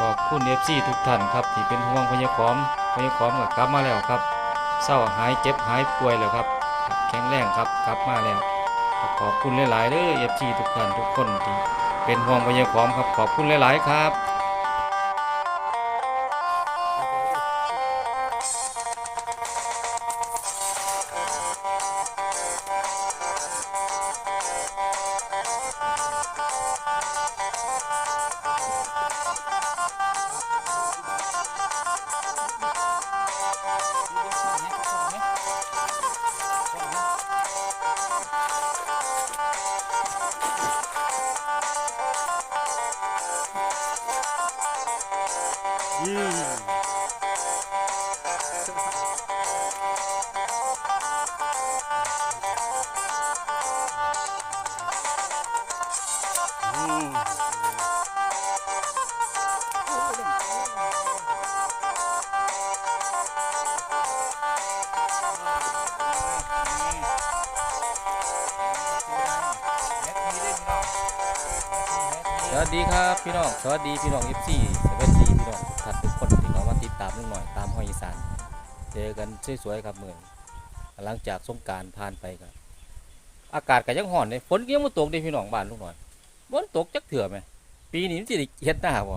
ขอบคุณเอฟซีทุกท่านครับที่เป็นห่วงพญาขอมพญาขอมก็กลับมาแล้วครับเศร้าหายเจ็บหายป่วยแล้วครับ แข็งแรงครับกลับมาแล้วขอบคุณหลายๆเด้อเอฟซีทุกท่านทุกคนที่เป็นห่วงพญาขอมครับขอบคุณหลายๆครับ วัสดีครับพี่น้อง สวัสดีพี่น้องเอฟซีสวัสดีพี่น้องทุกท่านทุกคนที่เข้ามาติดตามลุงหน่อยตามห้อยอีสานเจอกันสวยๆครับเมื่อนี้หลังจากสงกรารผ่านไปครับ อากาศก็ยังห่อนเลยฝนก็ยังมาตกในพี่น้องบ้านลุงหน่อยฝนตกจักเถื่อไหมปีนี้มันสิได้เฮ็ดหน้าบ่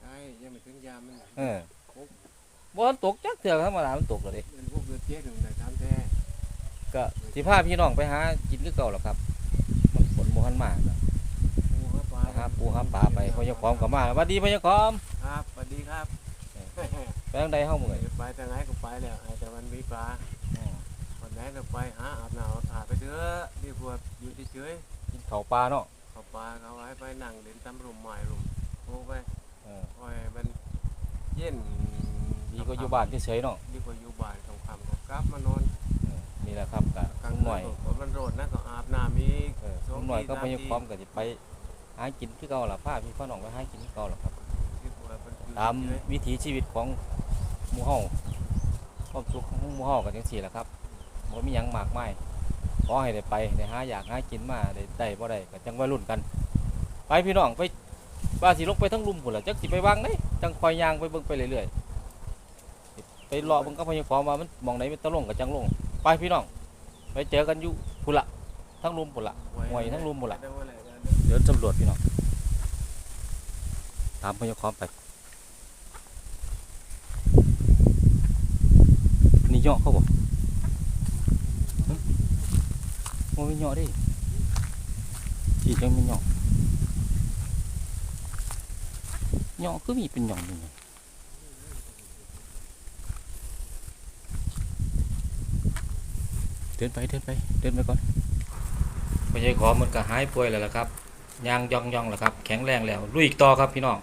ใช่ยังไม่ถึงยามมันเออฝนตกจักเถื่อธรรมดามันตกเลยเป็นพวกเรือเจ๊ถึงแต่ทำแท้ก็สิพาพี่น้องไปหากินคือเก่าหรอครับมันฝนบ่ทันมาครับปู หาปลาหาปูหาปลาไปพญาคอมก็มาสวัสดีพญาคอมครับสวัสดีครับไปทางใดเฮามื้อนี้ไปทางไหนก็ไปแล้วไอ้แต่มันมีปลาวันไหนก็ไปหาอาบน้ำเอาถ่ายไปเถอะดีกว่าอยู่เฉยกินข้าวปลาเนาะๆเขาปลาเขาไว้ไปนั่งเล่นตำรุมใหม่รุมโอ้ไปเออคอยมันเย็นดีกว่าอยู่บ้านเฉยๆเนาะดีกว่าอยู่บ้านคำคำๆก็กลับมานอนเออนี่แหละครับกะกลางหน่อยคืนก็มันโรดนะก็อาบน้ำอีกเออลุงหน่อยก็พยายามก็จะไป หากินคือเก่าล่ะพาพี่พ่อน้องไปหากินคือเก่าล่ะครับ ตามวิถีชีวิตของหมู่เฮาความสุขของหมู่เฮากันจังซี่แหละครับบ่มีหยังมากมายขอให้ได้ไปได้หาอยากหากินมาได้ได้บ่ได้ก็จังวัยรุ่นกัน ไปพี่น้องไปว่าสิลงไปทั้งลุมพุ่นล่ะจักสิไปวางได้จังคอยยางไปเบิ่งไปเรื่อยๆไปเลาะเบิ่งกับพยาขอมว่ามันมองไหนมันตะลงก็จังลง ไปพี่น้อง ไปเจอกันอยู่พุ่นละทั้งลุมพุ่นละห่วยทั้งรุมหมดละ ได้ว่าอะไรได้เดินสำรวจพี่น้องตามพยาคอมไปนี่ยาะเขาบอกมันไม่เหยาะดิจีจังไม่ยาะเหยาะก็มีเป็นยาะอยู่งเดินไปเดินไปเดินไปก่อน พยาคอมันก็หายป่วยแล้วล่ะครับยางย่องย่องแล้วครับ แข็งแรงแล้วลุยอีกต่อครับพี่น้อง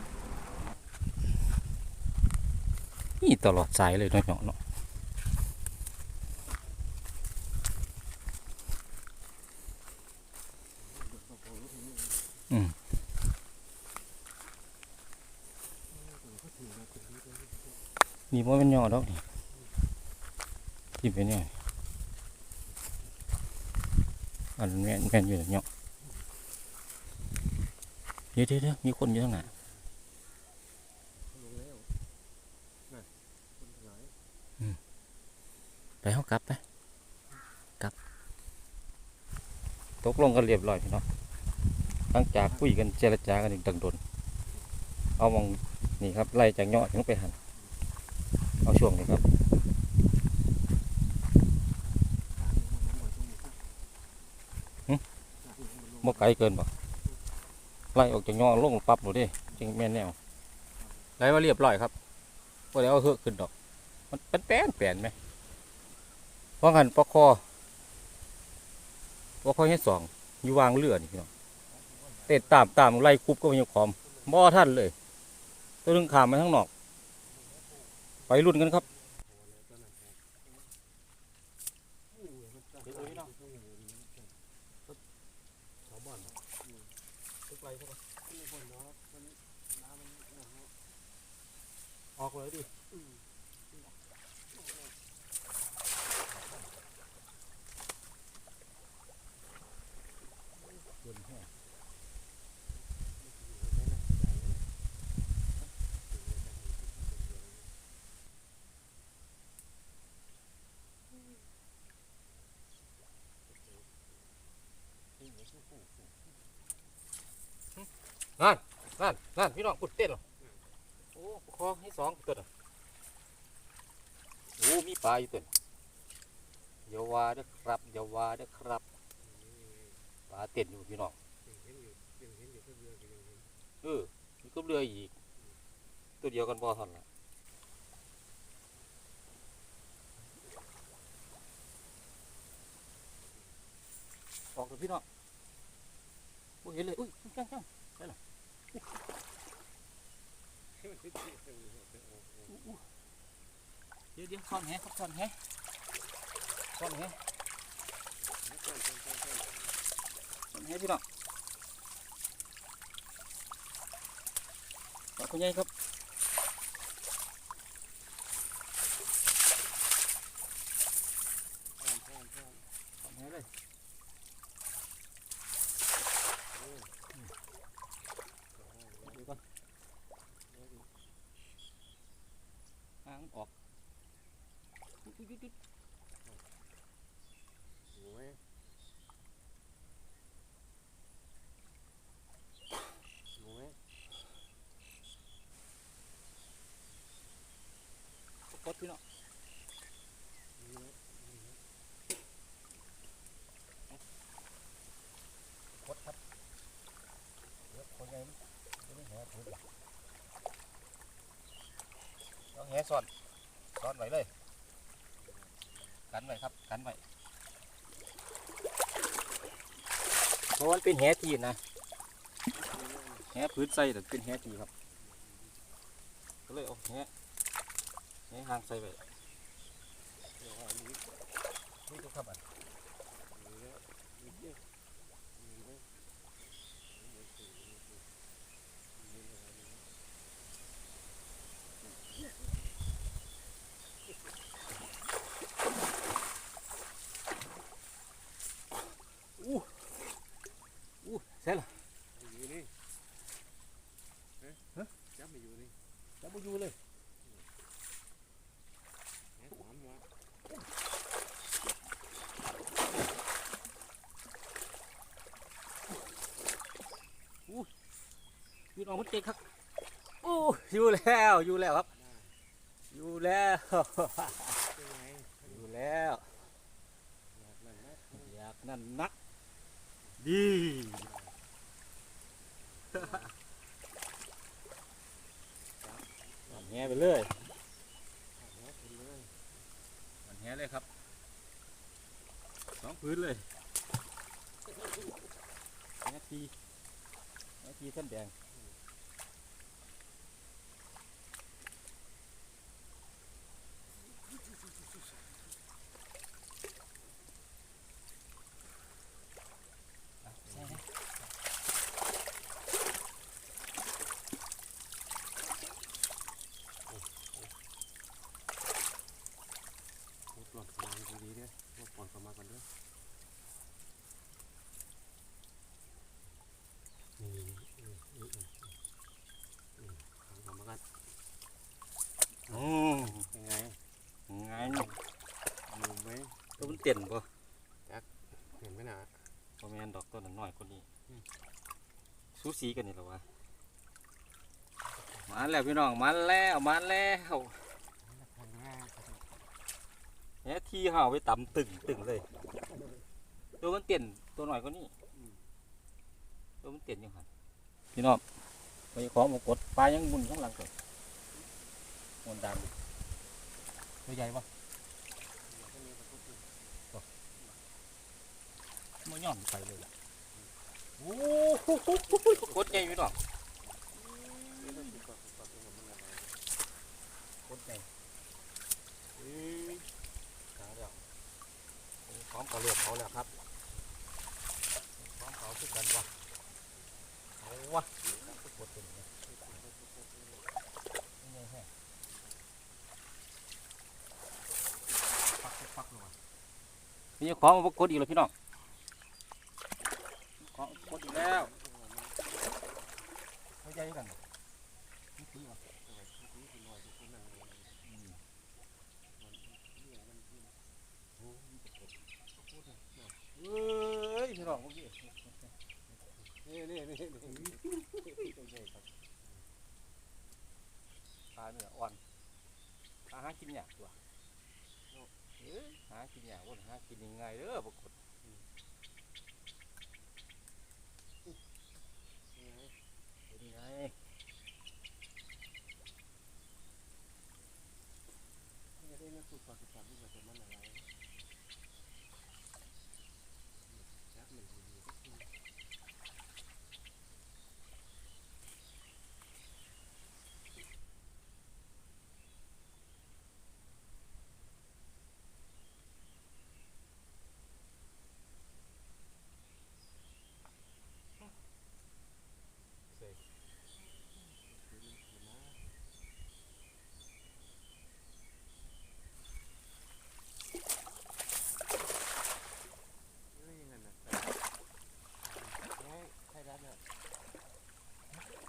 นี่ตลอดสายเลยน้องเนาะเนาะอืมนี่ว่าเป็นยอดอกนี่ที่เป็นเนี่ยอันแม่นแม่นอยู่แต่เนาะเดี๋ยวเดี๋ยวเดี๋ยวมีคนอยู่ข้างหน้าลงแล้วนั่นคนทั้งหลายไปเขากลับไปกลับ ตกลงกันเรียบร้อยพี่น้องหลังจากคุยกันเจรจากันอีกดังโดนเอามองนี่ครับไล่จากยอดถึงไปหันเอาช่วงนี้ครับบ่ ไกลเกินบ่ไล่ออกจากยอลงปั๊บหนูดิจริงแม่นแนวไล่ว่าเรียบร้อยครับว่าแล้วเอาเฮือกขึ้นดอก มันเป็นแป้นแปลนไหมเพราะงั้นปคอปคอให้สองอยู่วางเรือนี่พี่น้องเตะตามตามไล่คุบก็ม่ยอมคอมบ่ท่านเลยตัวนึงขามมาทั้งนอก ไปรุ่นกันครับ ออกเลยดิจนแห้งนั่นนั่นนั่นพี่น้องกุดเต้นหรอ คอให้สองตัวน่ะโอ้มีปลาอยู่ตัวน่ะอย่าว่าเด้อครับอย่าว่าเด้อครับปลาเต้นอยู่พี่น้องเห็นอยู่ยังเห็นอยู่ก็เรือก็ยังเห็นเออมีก็เรืออีก ตัวเดียวกันบ่ทันละออกเลยพี่น้องโอ้ยเห็นเลยอุ้ยจังจัง เดี๋ยวเดี๋ยวคอนแฮะคอนแฮะคอนแฮะคอนแฮะพี่น้องขอบคุณยายครับซ่อนแหเลยดูก่อนหางออกอุ๊ยอุ๊ยอุ๊ยอุ๊ย โอ้ยโอ้ย กดพี่น้องกดครับเดี๋ยวคนใหญ่มันไม่แหถือหลักเอาแหซ่อนซ่อนไว้เลย กันไว้ครับ กันไว้ เป็นแหทีนะแหพื้นใส่แต่เป็นแหทีครับ ก็เลยเอาแหแหหางใส่ไปนี่ก็ครับอะอู้เสร็จละ อยู่นี่ฮะจับมาอยู่นี่ จับมาอยู่เลย แหนหอมวะ พี่ น้องมันเก่งครับโอ้อยู่แล้วอยู่แล้วครับ อยู่แล้วอยู่แล้วอยากนั่นนักดีมันแหไปเลยแหนคุณเลยมันแหเลยครับสองพื้นเลยแหทีแหทีเส้นแดงอะใส่เลย พูดหลอดของมันดีๆด้วยพวกปอนเข้ามากันด้วยนี่อืมอืมอืมอืมเข้ามากัน อืม เป็นไง ไง อยู่ไหม ตัวมัน เต้นป่ะเห็นไหมนะพอแมนดอกต้นนั้นน้อยกว่านี้สูสีกันนี่เหรอวะมาแล้วพี่น้องมาแล้วมาแล้วครั้งแรกแหที่ห่าวไปต่ำตึงตึงเลยตัวมันเต้นตัวหน่อยกว่านี้ตัวมันเต้นอยังหันพี่น้องไปขอมากดปลายังบุญข้างหลังก่อนมันดังตัวใหญ่ปะ มันย่อนไปเลยล่ะโอ้โหกดใหญ่พี่น้องกดใหญ่เอ้ยหาแล้วโอ้พร้อมกับเลือกเขาแล้วครับพร้อมเขาคือกันวะเอาวะกดเป็นไงยังไงแฮะปักปักเลยวะนี่ของมากดอีกแล้วพี่น้อง ของกดอีกแล้วไม่ใช่กันนี่ตีวะเอ้ยพี่น้องเมื่อกี้นี่นี่นี่นี่ตัวใหญ่ครับปลาเนื้ออ่อนปลาหากินยากตัวเอ้ยหากินยากว่าหากินยังไงเด้อปรากฏ นี่ไง เป็นไง นี่ จะได้ไม่พูดปากปากนี่ว่าจะมันอะไรยักษ์หนึ่งดีก็คือ เสร็จ นี่ยังไงนะแง่ใช่แล้วเนี่ย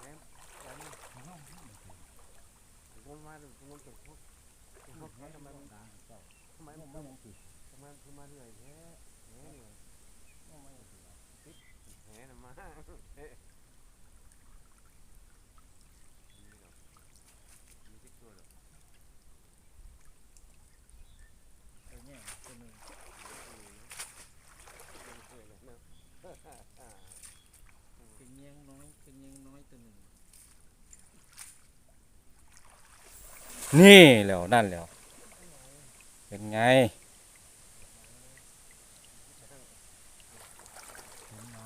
แง่แล้วนี่ผมมาดูผมจะพูดผมพูดทำไมมันทำไมมันทำไมมันคือมาเรื่อยแง่แง่เนี่ยแง่นะมาเอ๊ะนี่หรอมีที่ตัวหรอ ตัวเนี้ยตัวหนึง เป็นเงี้ยงน้อยเป็นเงี้ยงน้อยตัวหนึ่ง นี่แล้วนั่นแล้ว เป็นไงเป็นไง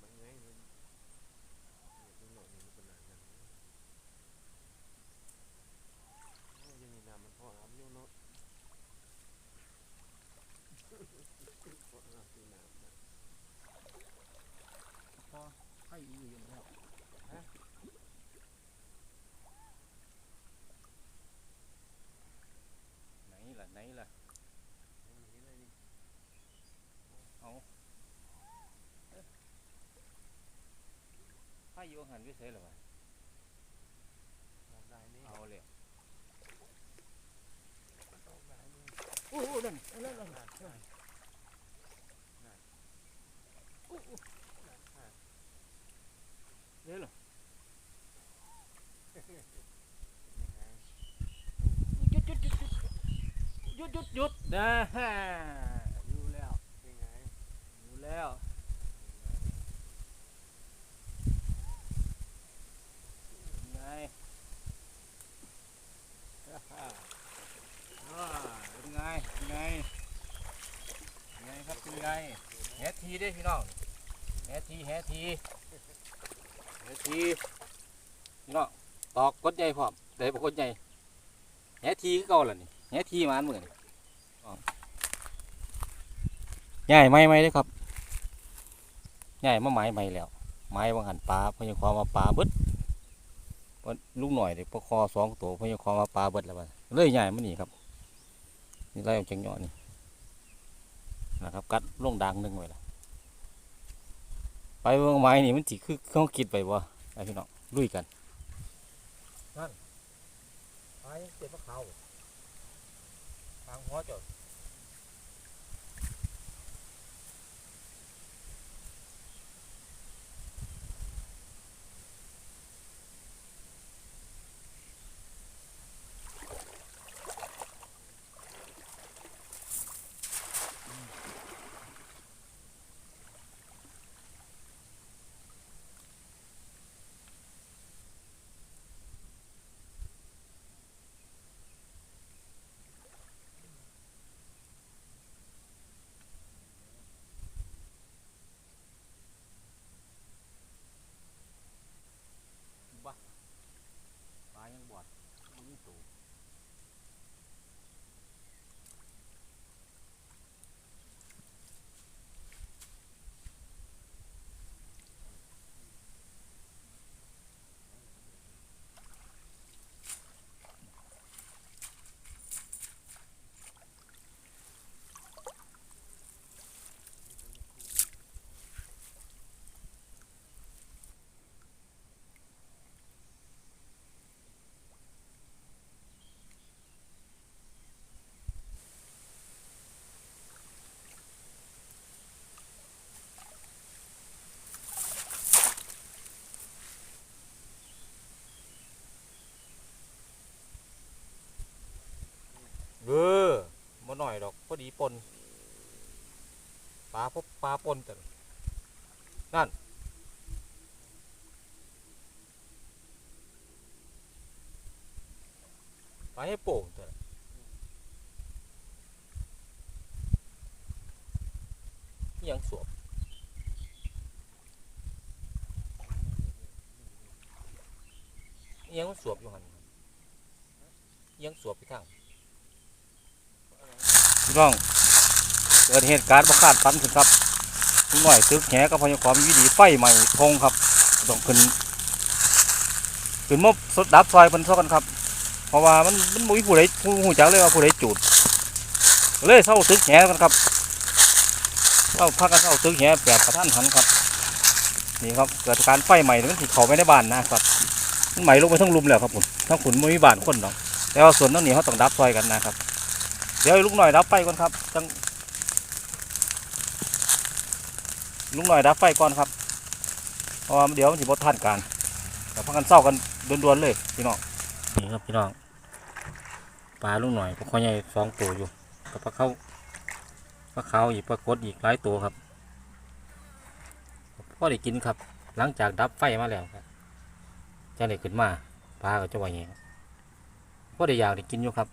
มันไงมันมันหน่อยมันเป็นอะไรนะยังมีน้ำมันพอครับยุ่งเนาะพอน้ำตีน้ำนะ พอให้อีอยู่แล้วไหนล่ะไหนล่ะ ยังมีอะไรนี่ ให้ อยู่หันวิเศษหรอวะออกได้นี่เอาเลยออกได้นี่โอ้โหนั่นนั่นนั่นนั่นนั่นนั่นโอ้โหนั่นนั่นเดี๋ยวเหรอยังไงหยุดหยุดหยุดหยุดหยุดหยุดนะฮะอยู่แล้วยังไงอยู่แล้วเป็นไงฮ่าฮ่าอ่าเป็นไงเป็นไงเป็นไงครับเป็นไงแหทีเด้ พี่น้องแหทีแหทีแหทีพี่น้องตอกกดใหญ่พร้อมได้ปกดใหญ่แหทีคือเก่าล่ะนี่แหทีมาอันเหมือนใหญ่ไหมไหมเด้อครับใหญ่มาไม้ไหมแล้วไม้บางหันปลาพยาความมาปลาเบิดลูกหน่อยเด็กปลาคอสองตัวพยาความมาปลาเบิดแล้วบัดเลยใหญ่มันนี่ครับนี่ไล่ออกจากหยาะนี่นะครับกัดลงดังหนึ่งไว้ละ ไปเมืองไม้นี่มันจีคือเขาคิดไปบ่ไอพี่น้องลุยกันนั่นไม้เจ็บมะเขาทางหัวจด ปนปลาพบปลาปนแต่นั่น ปลาให้โป่งแต่ยังสวบยังสวบอยู่หันยังสวบไปทาง พี่น้องเกิดเหตุการณ์ประกาศฝันขึ้นครับลุงหน่อยตึกแหกับพยากรณ์วิธีไฟใหม่ทงครับต้องขึ้นขึ้นมบสดดับซอยเพิ่นเท่ากันครับ เพราะว่ามันมันมีผู้ใดผู้หูจักเลยว่าผู้ใดจุด เลยเศร้าตึกแหกันครับเศร้าพักกันเศร้าตึกแหแปดประท่านหันครับนี่ครับเกิดการไฟใหม่มันติดเขาไม่ได้บ้านนะครับมันไหม้ลงไปทั้งลุมแล้วครับผมทั้งขุนไม่มีบ้านคนหรอกแต่ว่าส่วนนั้นนี่เขาต้องดับซอยกันนะครับ ดี๋ยวลุงหน่อยดับไฟก่อนครับจังลุงหน่อยดับไฟก่อนครับเพราะเดี๋ยวมันจะบดท่านการเดี๋ยวพักกันเศร้ากันด่วนๆเลยพี่น้องนี่ครับพี่น้องปลาลุงหน่อยปลาคอใหญ่สองตัวอยู่กับปลาเขาปลาขาอีกปลากดอีกหลายตัวครับพ่อได้กินครับ หลังจากดับไฟมาแล้วครับจะได้ขึ้นมาปลาก็จะว่าอย่างพ่อได้อยากได้กินอยู่ครับ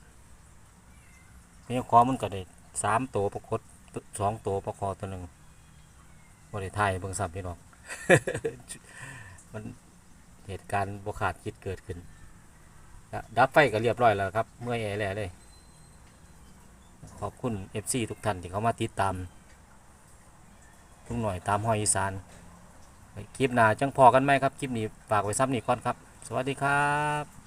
นี่คอมันก็ได้สามตัวประคดสองตัวประคอตัวหนึ่งบริไทยเบิ่งสับพี่น้องมันเหตุการณ์บขาดคิดเกิดขึ้น ดับไฟก็เรียบร้อยแล้วครับ เมื่อยแอแหล่เลย ขอบคุณ FC ทุกท่านที่เขามาติดตาม ทุกหน่อยตามห้อยอีสาน คลิปหน้าจังพอกันไหมครับ คลิปนี้ฝากไว้ซ้ำนี่ก่อนครับ สวัสดีครับ